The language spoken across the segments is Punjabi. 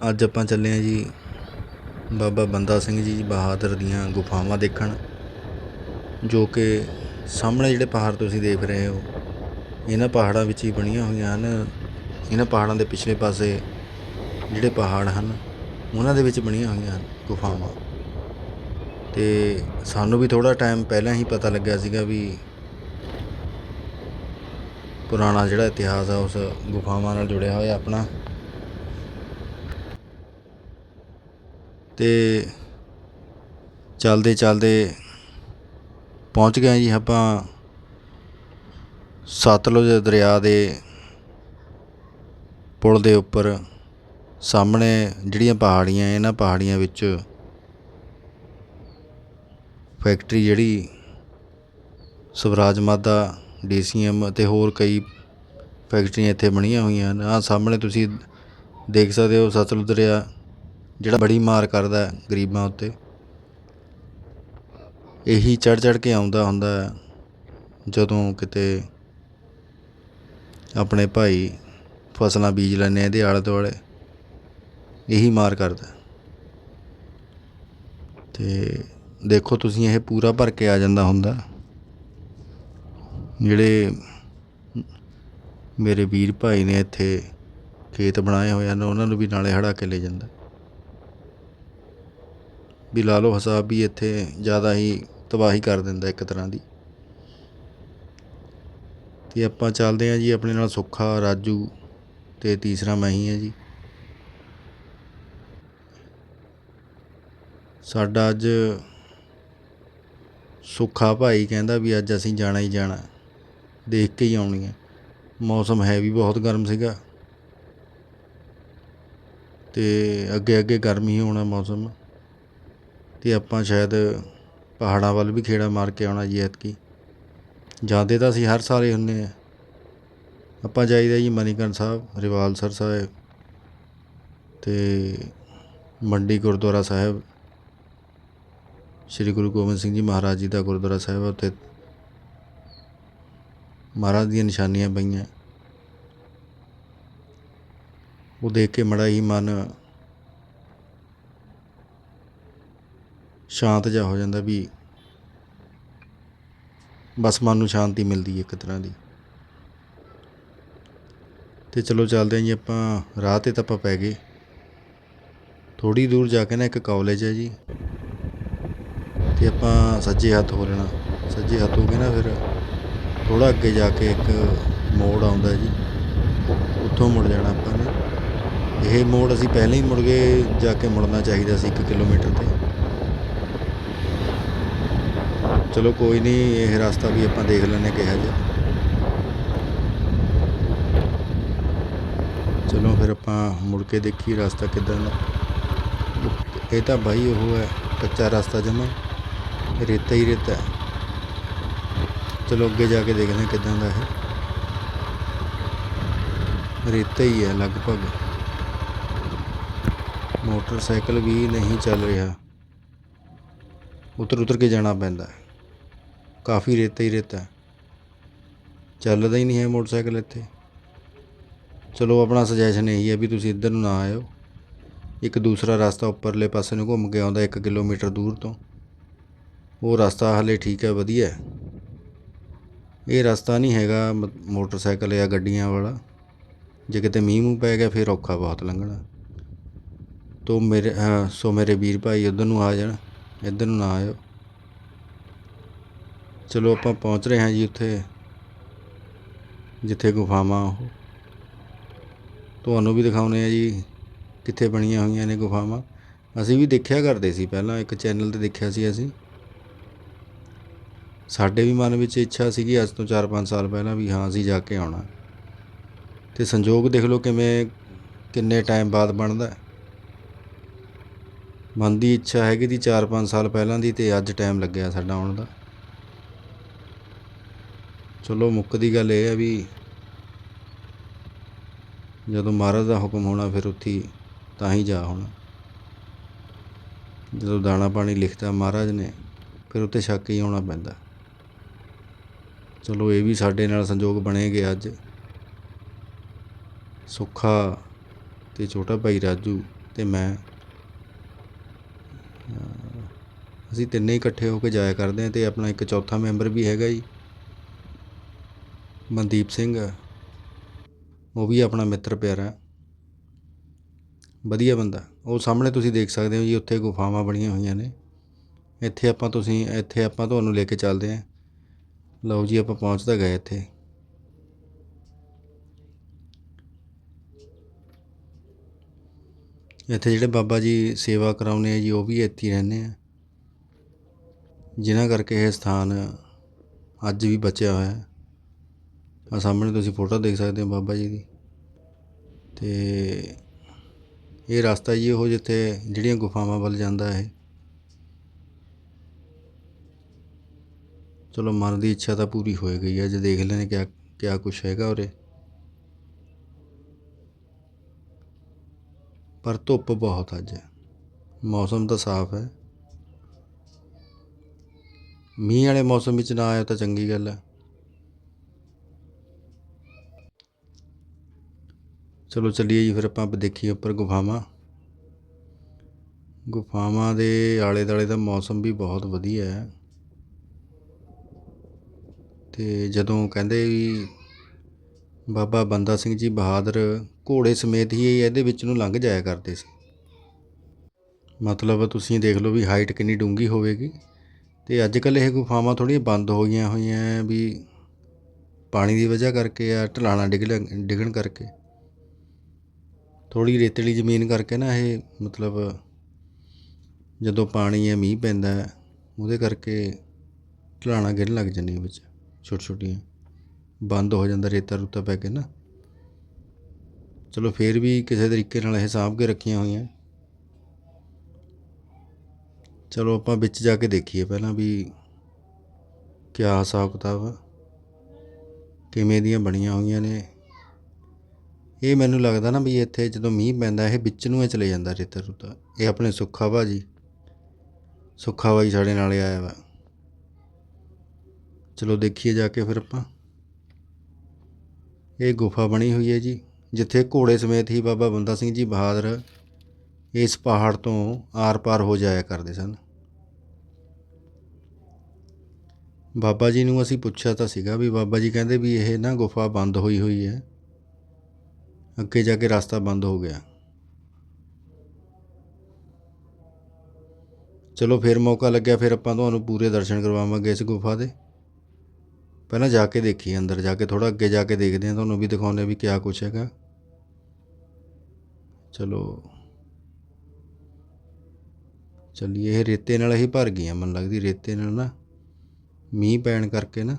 ਅੱਜ ਆਪਾਂ ਚੱਲੇ ਹਾਂ ਜੀ ਬਾਬਾ ਬੰਦਾ ਸਿੰਘ ਜੀ ਬਹਾਦਰ ਦੀਆਂ ਗੁਫਾਵਾਂ ਦੇਖਣ, ਜੋ ਕਿ ਸਾਹਮਣੇ ਜਿਹੜੇ ਪਹਾੜ ਤੁਸੀਂ ਦੇਖ ਰਹੇ ਹੋ, ਇਹਨਾਂ ਪਹਾੜਾਂ ਵਿੱਚ ਹੀ ਬਣੀਆਂ ਹੋਈਆਂ ਹਨ। ਇਹਨਾਂ ਪਹਾੜਾਂ ਦੇ ਪਿਛਲੇ ਪਾਸੇ ਜਿਹੜੇ ਪਹਾੜ ਹਨ, ਉਹਨਾਂ ਦੇ ਵਿੱਚ ਬਣੀਆਂ ਹੋਈਆਂ ਹਨ ਗੁਫਾਵਾਂ। ਤੇ ਸਾਨੂੰ ਵੀ ਥੋੜਾ ਟਾਈਮ ਪਹਿਲਾਂ ਹੀ ਪਤਾ ਲੱਗਿਆ ਸੀਗਾ ਵੀ ਪੁਰਾਣਾ ਜਿਹੜਾ ਇਤਿਹਾਸ ਆ, ਉਸ ਗੁਫਾਵਾਂ ਨਾਲ ਜੁੜਿਆ ਹੋਇਆ ਆਪਣਾ। ਤੇ ਚੱਲਦੇ ਚੱਲਦੇ ਪਹੁੰਚ ਗਏ ਜੀ ਆਪਾਂ ਸਤਲੁਜ ਦਰਿਆ ਦੇ ਪੁਲ ਦੇ ਉੱਪਰ। ਸਾਹਮਣੇ ਜਿਹੜੀਆਂ ਪਹਾੜੀਆਂ ਇਹਨਾਂ ਪਹਾੜੀਆਂ ਵਿੱਚ ਫੈਕਟਰੀ ਜਿਹੜੀ ਸਵਰਾਜ ਮਾਦਾ ਡੀਸੀਐਮ ਅਤੇ ਹੋਰ ਕਈ ਫੈਕਟਰੀਆਂ ਇੱਥੇ ਬਣੀਆਂ ਹੋਈਆਂ ਹਨ। ਆਹ ਸਾਹਮਣੇ ਤੁਸੀਂ ਦੇਖ ਸਕਦੇ ਹੋ ਸਤਲੁਜ ਦਰਿਆ। ਜਿਹੜਾ ਬੜੀ ਮਾਰ ਕਰਦਾ ਗਰੀਬਾਂ ਉੱਤੇ। ਇਹੀ ਚੜ੍ਹ ਚੜ੍ਹ ਕੇ ਆਉਂਦਾ ਹੁੰਦਾ ਜਦੋਂ ਕਿਤੇ ਆਪਣੇ ਭਾਈ ਫਸਲਾਂ ਬੀਜ ਲੈਂਦੇ ਆ ਇਹਦੇ ਆਲੇ ਦੁਆਲੇ। ਇਹੀ ਮਾਰ ਕਰਦਾ ਹੈ। ਤੇ ਦੇਖੋ ਤੁਸੀਂ ਇਹ ਪੂਰਾ ਭਰ ਕੇ ਆ ਜਾਂਦਾ ਹੁੰਦਾ। ਜਿਹੜੇ ਮੇਰੇ ਵੀਰ ਭਾਈ ਨੇ ਇੱਥੇ ਖੇਤ ਬਣਾਏ ਹੋਏ ਹਨ, ਉਹਨਾਂ ਨੂੰ ਵੀ ਨਾਲੇ ਹੜਾ ਕੇ ਲੈ ਜਾਂਦਾ। ਵੀ ਲਾ ਲਓ ਹਿਸਾਬ ਵੀ ਇੱਥੇ ਜ਼ਿਆਦਾ ਹੀ ਤਬਾਹੀ ਕਰ ਦਿੰਦਾ ਇੱਕ ਤਰ੍ਹਾਂ ਦੀ। ਅਤੇ ਆਪਾਂ ਚੱਲਦੇ ਹਾਂ ਜੀ ਆਪਣੇ ਨਾਲ ਸੁੱਖਾ, ਰਾਜੂ ਅਤੇ ਤੀਸਰਾ ਮੈਂ ਹੀ ਹਾਂ ਜੀ। ਸਾਡਾ ਅੱਜ ਸੁੱਖਾ ਭਾਈ ਕਹਿੰਦਾ ਵੀ ਅੱਜ ਅਸੀਂ ਜਾਣਾ ਹੀ ਜਾਣਾ, ਦੇਖ ਕੇ ਹੀ ਆਉਣੀ ਹੈ। ਮੌਸਮ ਹੈ ਵੀ ਬਹੁਤ ਗਰਮ ਸੀਗਾ। ਤੇ ਅੱਗੇ ਅੱਗੇ ਗਰਮ ਹੀ ਹੋਣਾ ਮੌਸਮ। ਅਤੇ ਆਪਾਂ ਸ਼ਾਇਦ ਪਹਾੜਾਂ ਵੱਲ ਵੀ ਖੇੜਾ ਮਾਰ ਕੇ ਆਉਣਾ ਜੀ ਐਤਕੀ। ਜਾਂਦੇ ਤਾਂ ਅਸੀਂ ਹਰ ਸਾਲ ਹੀ ਹੁੰਦੇ ਹਾਂ ਆਪਾਂ ਜਾਈਦਾ ਜੀ ਮਨੀਕਰਨ ਸਾਹਿਬ ਰਿਵਾਲਸਰ ਸਾਹਿਬ ਅਤੇ ਮੰਡੀ ਗੁਰਦੁਆਰਾ ਸਾਹਿਬ। ਸ੍ਰੀ ਗੁਰੂ ਗੋਬਿੰਦ ਸਿੰਘ ਜੀ ਮਹਾਰਾਜ ਜੀ ਦਾ ਗੁਰਦੁਆਰਾ ਸਾਹਿਬ ਉੱਥੇ। ਮਹਾਰਾਜ ਦੀਆਂ ਨਿਸ਼ਾਨੀਆਂ ਪਈਆਂ। ਉਹ ਦੇਖ ਕੇ ਮੜਾ ਹੀ ਮਨ ਸ਼ਾਂਤ ਜਿਹਾ ਹੋ ਜਾਂਦਾ ਵੀ ਬਸ ਮਨ ਨੂੰ ਸ਼ਾਂਤੀ ਮਿਲਦੀ ਹੈ ਇੱਕ ਤਰ੍ਹਾਂ ਦੀ। ਤੇ ਚਲੋ ਚੱਲਦੇ ਹਾਂ ਜੀ ਆਪਾਂ, ਰਾਹ ਤੇ ਤਾਂ ਆਪਾਂ ਪੈ ਗਏ। ਥੋੜੀ ਦੂਰ ਜਾ ਕੇ ਨਾ ਇੱਕ ਕਾਲਜ ਹੈ ਜੀ। ਤੇ ਆਪਾਂ ਸੱਜੇ ਹੱਥ ਹੋ ਲੈਣਾ ਸੱਜੇ ਹੱਥ ਹੋ ਕੇ ਨਾ ਫਿਰ ਥੋੜਾ ਅੱਗੇ ਜਾ ਕੇ ਇੱਕ ਮੋੜ ਆਉਂਦਾ ਜੀ। ਉੱਥੋਂ ਮੁੜ ਜਾਣਾ ਆਪਾਂ ਨੇ। ਇਹ ਮੋੜ ਅਸੀਂ ਪਹਿਲਾਂ ਹੀ ਮੁੜ ਗਏ ਜਾ ਕੇ ਮੁੜਨਾ ਚਾਹੀਦਾ ਸੀ 1 ਕਿਲੋਮੀਟਰ ਤੇ। ਚਲੋ ਕੋਈ ਨਹੀਂ, ਇਹ ਰਸਤਾ ਵੀ ਆਪਾਂ ਦੇਖ ਲੈਂਦੇ ਕਿਹਾ ਜਿਹਾ। ਚਲੋ ਫਿਰ ਆਪਾਂ ਮੁੜ ਕੇ ਦੇਖੀ ਰਸਤਾ ਕਿੱਦਾਂ ਦਾ। ਇਹ ਤਾਂ ਬਾਈ ਉਹ ਹੈ, ਕੱਚਾ ਰਸਤਾ ਜਮਾ, ਰੇਤਾ ਹੀ ਰੇਤਾ ਚਲੋ ਅੱਗੇ ਜਾ ਕੇ ਦੇਖਦੇ ਹਾਂ ਕਿੱਦਾਂ ਦਾ ਹੈ। ਰੇਤਾ ਹੀ ਹੈ ਲਗਭਗ। ਮੋਟਰਸਾਈਕਲ ਵੀ ਨਹੀਂ ਚੱਲ ਰਿਹਾ। ਉਤਰ ਉਤਰ ਕੇ ਜਾਣਾ ਪੈਂਦਾ ਹੈ। ਕਾਫੀ ਰੇਤਾ ਹੀ ਰੇਤਾ। ਚੱਲਦਾ ਹੀ ਨਹੀਂ ਹੈ ਮੋਟਰਸਾਈਕਲ ਇੱਥੇ। ਚਲੋ, ਆਪਣਾ ਸੁਜੈਸ਼ਨ ਇਹੀ ਹੈ ਵੀ ਤੁਸੀਂ ਇੱਧਰ ਨੂੰ ਨਾ ਆਇਓ। ਇੱਕ ਦੂਸਰਾ ਰਸਤਾ ਉੱਪਰਲੇ ਪਾਸੇ ਨੂੰ ਘੁੰਮ ਕੇ ਆਉਂਦਾ 1 ਕਿਲੋਮੀਟਰ ਦੂਰ ਤੋਂ। ਉਹ ਰਸਤਾ ਹਾਲੇ ਠੀਕ ਹੈ, ਵਧੀਆ ਇਹ ਰਸਤਾ ਨਹੀਂ ਹੈਗਾ ਮ- ਮੋਟਰਸਾਈਕਲ ਜਾਂ ਗੱਡੀਆਂ ਵਾਲਾ। ਜੇ ਕਿਤੇ ਮੀਂਹ ਮੂੰਹ ਪੈ ਗਿਆ, ਫਿਰ ਔਖਾ ਬਹੁਤ ਲੰਘਣਾ। ਤੋ ਮੇਰੇ ਸੋ ਮੇਰੇ ਵੀਰ ਭਾਈ ਉੱਧਰ ਨੂੰ ਆ ਜਾਣ। ਇੱਧਰ ਨੂੰ ਨਾ ਆਇਓ। ਚਲੋ ਆਪਾਂ ਪਹੁੰਚ ਰਹੇ ਹਾਂ ਜੀ ਉੱਥੇ, ਜਿੱਥੇ ਗੁਫਾਵਾਂ ਉਹ। ਤੁਹਾਨੂੰ ਵੀ ਦਿਖਾਉਨੇ ਆ ਜੀ ਕਿੱਥੇ ਬਣੀਆਂ ਹੋਈਆਂ ਨੇ ਗੁਫਾਵਾਂ। ਅਸੀਂ ਵੀ ਦੇਖਿਆ ਕਰਦੇ ਸੀ ਪਹਿਲਾਂ, ਇੱਕ ਚੈਨਲ ਤੇ ਦੇਖਿਆ ਸੀ ਅਸੀਂ। ਸਾਡੇ ਵੀ ਮਨ ਵਿੱਚ ਇੱਛਾ ਸੀਗੀ ਅੱਜ ਤੋਂ 4-5 ਸਾਲ ਪਹਿਲਾਂ ਵੀ ਹਾਂ, ਅਸੀਂ ਜਾ ਕੇ ਆਉਣਾ। ਤੇ ਸੰਜੋਗ ਦੇਖ ਲਓ ਕਿਵੇਂ, ਕਿੰਨੇ ਟਾਈਮ ਬਾਅਦ ਬਣਦਾ। ਮਨ ਦੀ ਇੱਛਾ ਹੈਗੀ ਦੀ 4-5 ਸਾਲ ਪਹਿਲਾਂ ਦੀ ਤੇ ਅੱਜ ਟਾਈਮ ਲੱਗਿਆ ਸਾਡਾ ਆਉਣ ਦਾ। ਚਲੋ ਮੁੱਕਦੀ ਗੱਲ ਇਹ ਹੈ ਵੀ ਜਦੋਂ ਮਹਾਰਾਜ ਦਾ ਹੁਕਮ ਹੋਣਾ ਫਿਰ ਉੱਥੇ ਤਾਂ ਹੀ ਜਾ ਹੋਣਾ। ਜਦੋਂ ਦਾਣਾ ਪਾਣੀ ਲਿਖਤਾ ਮਹਾਰਾਜ ਨੇ, ਫਿਰ ਉੱਤੇ ਸ਼ੱਕ ਹੀ ਆਉਣਾ ਪੈਂਦਾ। ਚਲੋ ਇਹ ਵੀ ਸਾਡੇ ਨਾਲ ਸੰਜੋਗ ਬਣੇ ਗਏ ਅੱਜ। ਸੁੱਖਾ ਤੇ ਛੋਟਾ ਭਾਈ ਰਾਜੂ ਤੇ ਮੈਂ ਅਸੀਂ ਤਿੰਨੇ ਇਕੱਠੇ ਹੋ ਕੇ ਜਾਇਆ ਕਰਦੇ ਹਾਂ ਤੇ ਆਪਣਾ ਇੱਕ ਚੌਥਾ ਮੈਂਬਰ ਵੀ ਹੈਗਾ ਜੀ। ਮਨਦੀਪ ਸਿੰਘ। ਉਹ ਵੀ ਆਪਣਾ ਮਿੱਤਰ ਪਿਆਰਾ। ਵਧੀਆ ਬੰਦਾ। ਉਹ ਸਾਹਮਣੇ ਤੁਸੀਂ ਦੇਖ ਸਕਦੇ ਹੋ ਜੀ, ਉੱਥੇ ਗੁਫਾਵਾਂ ਬਣੀਆਂ ਹੋਈਆਂ ਨੇ। ਇੱਥੇ ਆਪਾਂ ਤੁਸੀਂ, ਇੱਥੇ ਆਪਾਂ ਤੁਹਾਨੂੰ ਲੈ ਕੇ ਚੱਲਦੇ ਹਾਂ। ਲਓ ਜੀ, ਆਪਾਂ ਪਹੁੰਚ ਤਾਂ ਗਏ ਇੱਥੇ। ਇੱਥੇ ਜਿਹੜੇ ਬਾਬਾ ਜੀ ਸੇਵਾ ਕਰਾਉਂਦੇ ਆ ਜੀ, ਉਹ ਵੀ ਇੱਥੇ ਹੀ ਰਹਿੰਦੇ ਆ। ਜਿਨ੍ਹਾਂ ਕਰਕੇ ਇਹ ਸਥਾਨ ਅੱਜ ਵੀ ਬਚਿਆ ਹੋਇਆ। ਹੈ ਆ ਸਾਹਮਣੇ ਤੁਸੀਂ ਫੋਟੋ ਦੇਖ ਸਕਦੇ ਹੋ ਬਾਬਾ ਜੀ ਦੀ। ਤੇ ਇਹ ਰਸਤਾ ਜੀ ਉਹ ਜਿੱਥੇ ਜਿਹੜੀਆਂ ਗੁਫਾਵਾਂ ਵੱਲ ਜਾਂਦਾ ਹੈ ਚਲੋ ਮਨ ਦੀ ਇੱਛਾ ਤਾਂ ਪੂਰੀ ਹੋਏ ਗਈ ਹੈ ਜੇ ਦੇਖ ਲੈਣੇ ਕਿਆ ਕਿਆ ਕੁਛ ਹੈਗਾ ਉਰੇ। ਪਰ ਧੁੱਪ ਬਹੁਤ ਅੱਜ। ਮੌਸਮ ਤਾਂ ਸਾਫ਼ ਹੈ। ਮੀਂਹ ਵਾਲੇ ਮੌਸਮ ਵਿੱਚ ਨਾ ਆਇਆ ਤਾਂ ਚੰਗੀ ਗੱਲ ਹੈ ਚਲੋ ਚੱਲੀਏ ਜੀ, ਫਿਰ ਆਪਾਂ ਦੇਖੀਏ ਉੱਪਰ ਗੁਫਾਵਾਂ। ਗੁਫਾਵਾਂ ਦੇ ਆਲੇ ਦੁਆਲੇ ਦਾ ਮੌਸਮ ਵੀ ਬਹੁਤ ਵਧੀਆ ਹੈ। ਤੇ ਜਦੋਂ ਕਹਿੰਦੇ ਵੀ ਬਾਬਾ ਬੰਦਾ ਸਿੰਘ ਜੀ ਬਹਾਦਰ ਘੋੜੇ ਸਮੇਤ ਹੀ ਇਹਦੇ ਵਿੱਚ ਨੂੰ ਲੰਘ ਜਾਇਆ ਕਰਦੇ ਸੀ। ਮਤਲਬ ਤੁਸੀਂ ਦੇਖ ਲਓ ਵੀ ਹਾਈਟ ਕਿੰਨੀ ਡੂੰਘੀ ਹੋਵੇਗੀ। ਤੇ ਅੱਜ ਕੱਲ੍ਹ ਇਹ ਗੁਫਾਵਾਂ ਥੋੜ੍ਹੀਆਂ ਬੰਦ ਹੋ ਗਈਆਂ ਹੋਈਆਂ ਵੀ ਪਾਣੀ ਦੀ ਵਜ੍ਹਾ ਕਰਕੇ ਆ ਢਲਾਣਾ ਡਿੱਗ, ਡਿੱਗਣ ਕਰਕੇ। ਥੋੜ੍ਹੀ ਰੇਤਲੀ ਜ਼ਮੀਨ ਕਰਕੇ ਨਾ ਇਹ ਮਤਲਬ ਜਦੋਂ ਪਾਣੀ ਹੈ ਮੀਂਹ ਪੈਂਦਾ ਉਹਦੇ ਕਰਕੇ ਢਲਾਣਾ ਗਿਰਨ ਲੱਗ ਜਾਂਦੀਆਂ ਵਿੱਚ ਛੋਟੀ ਛੋਟੀਆਂ ਬੰਦ ਹੋ ਜਾਂਦਾ ਰੇਤਾ ਰੂਤਾ ਪੈ ਕੇ ਨਾ। ਚਲੋ ਫੇਰ ਵੀ ਕਿਸੇ ਤਰੀਕੇ ਨਾਲ ਇਹ ਸਾਂਭ ਕੇ ਰੱਖੀਆਂ ਹੋਈਆਂ। ਚਲੋ ਆਪਾਂ ਵਿੱਚ ਜਾ ਕੇ ਦੇਖੀਏ ਪਹਿਲਾਂ ਵੀ ਕਿਆ ਹਿਸਾਬ ਕਿਤਾਬ ਕਿਵੇਂ ਦੀਆਂ ਬਣੀਆਂ ਹੋਈਆਂ ਨੇ। ਇਹ ਮੈਨੂੰ ਲੱਗਦਾ ਨਾ ਵੀ ਇੱਥੇ ਜਦੋਂ ਮੀਂਹ ਪੈਂਦਾ, ਇਹ ਵਿੱਚ ਨੂੰ ਹੀ ਚਲੇ ਜਾਂਦਾ ਰੇਤਾ ਰੂਤਾ। ਇਹ ਆਪਣੇ ਸੁੱਖਾ ਭਾਜੀ ਸੁੱਖਾ ਬਾਈ ਸਾਡੇ ਨਾਲ ਆਇਆ ਵਾ। ਚਲੋ ਦੇਖੀਏ ਜਾ ਕੇ ਫਿਰ ਆਪਾਂ। ਇਹ ਗੁਫਾ ਬਣੀ ਹੋਈ ਹੈ ਜੀ, ਜਿੱਥੇ ਘੋੜੇ ਸਮੇਤ ਹੀ ਬਾਬਾ ਬੰਦਾ ਸਿੰਘ ਜੀ ਬਹਾਦਰ ਇਸ ਪਹਾੜ ਤੋਂ ਆਰ-ਪਾਰ ਹੋ ਜਾਇਆ ਕਰਦੇ ਸਨ। ਬਾਬਾ ਜੀ ਨੂੰ ਅਸੀਂ ਪੁੱਛਿਆ ਤਾਂ ਸੀਗਾ ਵੀ ਬਾਬਾ ਜੀ ਕਹਿੰਦੇ ਵੀ ਇਹ ਨਾ ਗੁਫਾ ਬੰਦ ਹੋਈ ਹੋਈ ਹੈ। ਅੱਗੇ ਜਾ ਕੇ ਰਸਤਾ ਬੰਦ ਹੋ ਗਿਆ। ਚਲੋ ਫਿਰ ਮੌਕਾ ਲੱਗਿਆ, ਫਿਰ ਆਪਾਂ ਤੁਹਾਨੂੰ ਪੂਰੇ ਦਰਸ਼ਨ ਕਰਵਾਵਾਂਗੇ ਇਸ ਗੁਫਾ ਦੇ। ਪਹਿਲਾਂ ਜਾ ਕੇ ਦੇਖੀਏ ਅੰਦਰ, ਜਾ ਕੇ ਥੋੜਾ ਅੱਗੇ ਜਾ ਕੇ ਦੇਖਦੇ ਹਾਂ, ਤੁਹਾਨੂੰ ਵੀ ਦਿਖਾਉਂਦੇ ਵੀ ਕਿਆ ਕੁਛ ਹੈਗਾ। ਚਲੋ। ਚੱਲੀਏ, ਇਹ ਰੇਤੇ ਨਾਲ ਹੀ ਭਰ ਗਈਆਂ, ਮਨ ਲੱਗਦੀ ਰੇਤੇ ਨਾਲ ਨਾ, ਮੀਂਹ ਪੈਣ ਕਰਕੇ ਨਾ।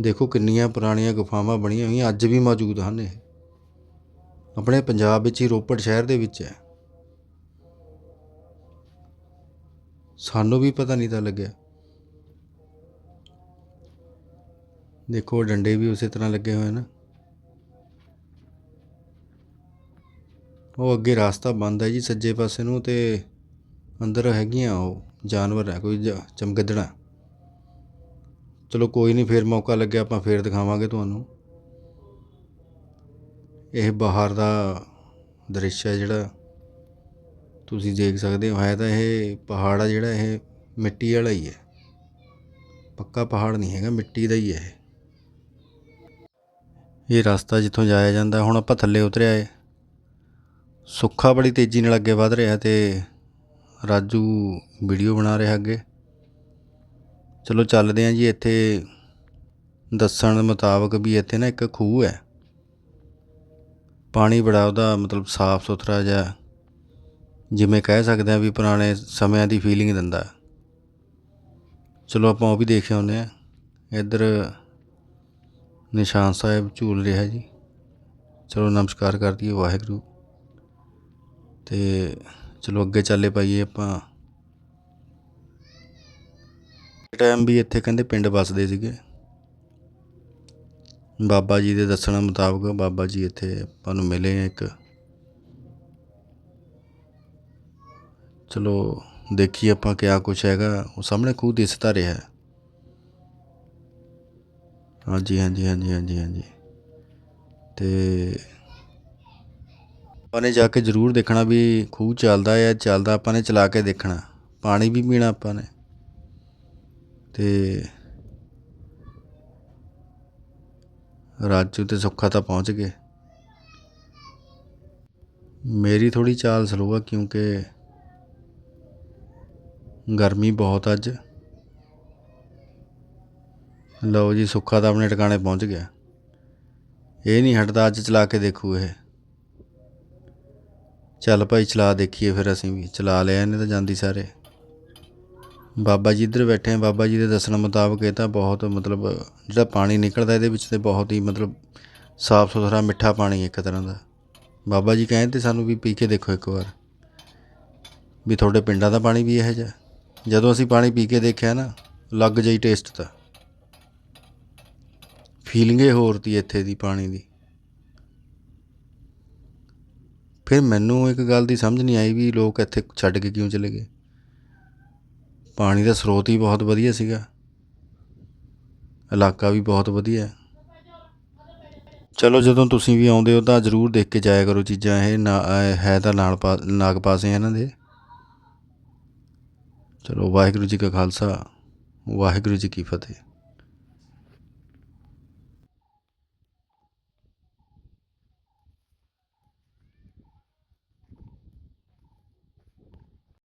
ਦੇਖੋ ਕਿੰਨੀਆਂ ਪੁਰਾਣੀਆਂ ਗੁਫਾਵਾਂ ਬਣੀਆਂ ਹੋਈਆਂ, ਅੱਜ ਵੀ ਮੌਜੂਦ ਹਨ ਇਹ। ਆਪਣੇ ਪੰਜਾਬ ਵਿੱਚ ਹੀ ਰੋਪੜ ਸ਼ਹਿਰ ਦੇ ਵਿੱਚ ਹੈ। ਸਾਨੂੰ ਵੀ ਪਤਾ ਨਹੀਂ ਤਾਂ ਲੱਗਿਆ। ਦੇਖੋ ਡੰਡੇ ਵੀ ਉਸੇ ਤਰ੍ਹਾਂ ਲੱਗੇ ਹੋਏ ਨੇ ਉਹ ਅੱਗੇ ਰਾਸਤਾ ਬੰਦ ਹੈ ਜੀ ਸੱਜੇ ਪਾਸੇ ਨੂੰ ਤੇ ਅੰਦਰ ਹੈਗੀਆਂ ਉਹ, ਜਾਨਵਰ ਹੈ, ਕੋਈ ਜ- ਚਲੋ ਕੋਈ ਨਹੀਂ, ਫਿਰ ਮੌਕਾ ਲੱਗਿਆ, ਆਪਾਂ ਫਿਰ ਦਿਖਾਵਾਂਗੇ ਤੁਹਾਨੂੰ। ਇਹ ਬਾਹਰ ਦਾ ਦ੍ਰਿਸ਼ ਹੈ ਜਿਹੜਾ ਤੁਸੀਂ ਦੇਖ ਸਕਦੇ ਹੋ। ਹੈ ਤਾਂ ਇਹ ਪਹਾੜ ਆ ਜਿਹੜਾ, ਇਹ ਮਿੱਟੀ ਵਾਲਾ ਹੀ ਹੈ। ਪੱਕਾ ਪਹਾੜ ਨਹੀਂ ਹੈਗਾ, ਮਿੱਟੀ ਦਾ ਹੀ ਹੈ ਇਹ। ਇਹ ਰਸਤਾ ਜਿੱਥੋਂ ਜਾਇਆ ਜਾਂਦਾ, ਹੁਣ ਆਪਾਂ ਥੱਲੇ ਉਤਰਿਆ ਏ। ਸੁੱਖਾ ਬੜੀ ਤੇਜ਼ੀ ਨਾਲ ਅੱਗੇ ਵਧ ਰਿਹਾ ਤੇ ਰਾਜੂ ਵੀਡੀਓ ਬਣਾ ਰਿਹਾ ਅੱਗੇ। ਚਲੋ ਚੱਲਦੇ ਹਾਂ ਜੀ, ਇੱਥੇ ਦੱਸਣ ਮੁਤਾਬਕ ਵੀ ਇੱਥੇ ਨਾ ਇੱਕ ਖੂਹ ਹੈ। ਪਾਣੀ ਬੜਾ ਉਹਦਾ ਮਤਲਬ ਸਾਫ਼ ਸੁਥਰਾ ਜਿਹਾ, ਜਿਵੇਂ ਕਹਿ ਸਕਦੇ ਆ ਵੀ ਪੁਰਾਣੇ ਸਮਿਆਂ ਦੀ ਫੀਲਿੰਗ ਦਿੰਦਾ। ਚਲੋ ਆਪਾਂ ਉਹ ਵੀ ਦੇਖ ਆਉਂਦੇ ਆ। ਇੱਧਰ ਨਿਸ਼ਾਨ ਸਾਹਿਬ ਝੂਲ ਰਿਹਾ ਜੀ। ਚਲੋ ਨਮਸਕਾਰ ਕਰ ਦਈਏ ਵਾਹਿਗੁਰੂ। ਤੇ ਚਲੋ ਅੱਗੇ ਚੱਲੇ ਪਾਈਏ ਆਪਾਂ। ਟਾਈਮ ਵੀ ਇੱਥੇ ਕਹਿੰਦੇ ਪਿੰਡ ਵੱਸਦੇ ਸੀਗੇ। ਬਾਬਾ ਜੀ ਦੇ ਦੱਸਣ ਮੁਤਾਬਕ ਬਾਬਾ ਜੀ ਇੱਥੇ ਆਪਾਂ ਨੂੰ ਮਿਲੇ ਆ ਇੱਕ। ਚਲੋ ਦੇਖੀਏ ਆਪਾਂ ਕਿਆ ਕੁਛ ਹੈਗਾ। ਉਹ ਸਾਹਮਣੇ ਖੂਹ ਦਿਸਦਾ ਰਿਹਾ। ਹੈ। ਹਾਂਜੀ ਹਾਂਜੀ ਹਾਂਜੀ ਹਾਂਜੀ ਹਾਂਜੀ। ਤੇ ਆਪਾਂ ਨੇ ਜਾ ਕੇ ਜ਼ਰੂਰ ਦੇਖਣਾ ਵੀ ਖੂਹ ਚੱਲਦਾ ਹੈ ਚੱਲਦਾ ਆਪਾਂ ਨੇ ਚਲਾ ਕੇ ਦੇਖਣਾ। ਪਾਣੀ ਵੀ ਪੀਣਾ ਆਪਾਂ ਨੇ। ਤੇ ਰਾਜੂ ਤੇ ਸੁੱਖਾ ਤਾਂ ਪਹੁੰਚ ਗਏ। ਮੇਰੀ ਥੋੜ੍ਹੀ ਚਾਲ ਸਲੋ ਆ ਕਿਉਂਕਿ ਗਰਮੀ ਬਹੁਤ ਅੱਜ। ਲਓ ਜੀ, ਸੁੱਖਾ ਤਾਂ ਆਪਣੇ ਟਿਕਾਣੇ ਪਹੁੰਚ ਗਿਆ। ਇਹ ਨਹੀਂ ਹਟਦਾ ਅੱਜ ਚਲਾ ਕੇ ਦੇਖੂ ਇਹ। ਚੱਲ ਭਾਈ, ਚਲਾ ਦੇਖੀਏ ਫਿਰ ਅਸੀਂ ਵੀ। ਚਲਾ ਲਿਆ ਇਹਨੇ ਤਾਂ ਜਾਂਦੀ ਸਾਰੇ। ਬਾਬਾ ਜੀ ਇੱਧਰ ਬੈਠੇ ਆ, ਬਾਬਾ ਜੀ ਦੇ ਦੱਸਣ ਮੁਤਾਬਕ ਇਹ ਤਾਂ ਬਹੁਤ ਮਤਲਬ, ਜਿਹੜਾ ਪਾਣੀ ਨਿਕਲਦਾ ਇਹਦੇ ਵਿੱਚ ਤਾਂ ਬਹੁਤ ਹੀ ਮਤਲਬ ਸਾਫ਼ ਸੁਥਰਾ, ਮਿੱਠਾ ਪਾਣੀ ਇੱਕ ਤਰ੍ਹਾਂ ਦਾ। ਬਾਬਾ ਜੀ ਕਹਿੰਦੇ ਸਾਨੂੰ ਵੀ ਪੀ ਕੇ ਦੇਖੋ ਇੱਕ ਵਾਰ ਵੀ ਤੁਹਾਡੇ ਪਿੰਡਾਂ ਦਾ ਪਾਣੀ ਵੀ ਇਹੋ ਜਿਹਾ। ਜਦੋਂ ਅਸੀਂ ਪਾਣੀ ਪੀ ਕੇ ਦੇਖਿਆ ਨਾ ਲੱਗ ਜਾਈ ਟੇਸਟ ਤਾਂ। ਫੀਲਿੰਗ ਹੀ ਹੋਰ ਤੀ ਇੱਥੇ ਦੀ ਪਾਣੀ ਦੀ। ਫਿਰ ਮੈਨੂੰ ਇੱਕ ਗੱਲ ਦੀ ਸਮਝ ਨਹੀਂ ਆਈ ਵੀ ਲੋਕ ਇੱਥੇ ਛੱਡ ਕੇ ਕਿਉਂ ਚਲੇ ਗਏ? ਪਾਣੀ ਦਾ ਸਰੋਤ ਹੀ ਬਹੁਤ ਵਧੀਆ ਸੀਗਾ। ਇਲਾਕਾ ਵੀ ਬਹੁਤ ਵਧੀਆ। ਚਲੋ ਜਦੋਂ ਤੁਸੀਂ ਵੀ ਆਉਂਦੇ ਹੋ ਤਾਂ ਜ਼ਰੂਰ ਦੇਖ ਕੇ ਜਾਇਆ ਕਰੋ ਚੀਜ਼ਾਂ। ਇਹ ਨਾ ਹੈ ਤਾਂ ਨਾਲ ਪਾ, ਨਾਗ ਪਾਸੇ ਇਹਨਾਂ ਦੇ ਚਲੋ ਵਾਹਿਗੁਰੂ ਜੀ ਕਾ ਖਾਲਸਾ, ਵਾਹਿਗੁਰੂ ਜੀ ਕੀ ਫਤਿਹ।